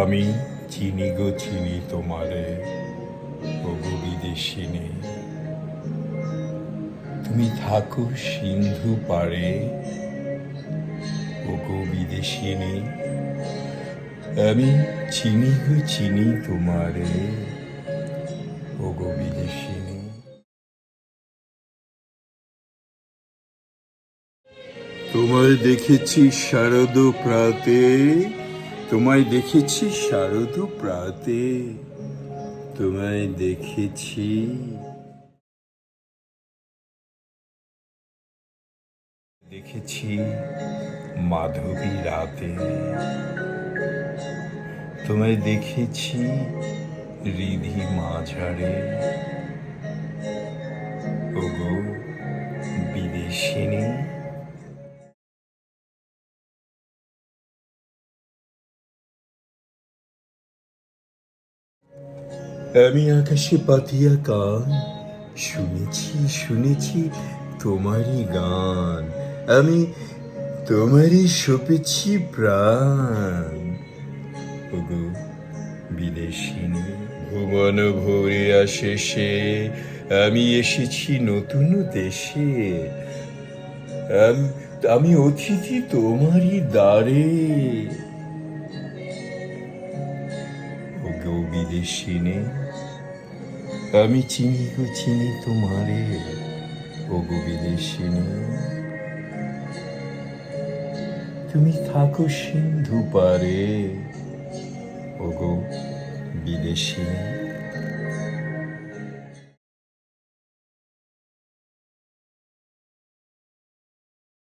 আমি চিনি গো চিনি তোমারে ওগো বিদেশিনী। তুমি থাকো সিন্ধু পারে, ওগো বিদেশিনী। আমি চিনি গো চিনি তোমারে, ওগো বিদেশিনী। তোমায় দেখেছি শারদ প্রাতে তোমায় দেখেছি শারদ প্রাতে। তোমায় দেখেছি। দেখেছি মাধবী রাতে। তোমায় দেখেছি রিধি মাঝারে। আমি আকাশে পাতিয়া কান, শুনেছি শুনেছি তোমারই গান। আমি তোমারই সপেছি প্রাণ। ওগো, বিদেশিনী, ভুবন ভরে আসে সে আমি এসেছি নতুন দেশে। আম- আমি অতিথি তোমারই দ্বারে। ওগো বিদেশিনী আমি চিনি গো, চিনি তোমারে ওগো বিদেশিনী তুমি থাকো সিন্ধু পারে, ও ওগো বিদেশিনী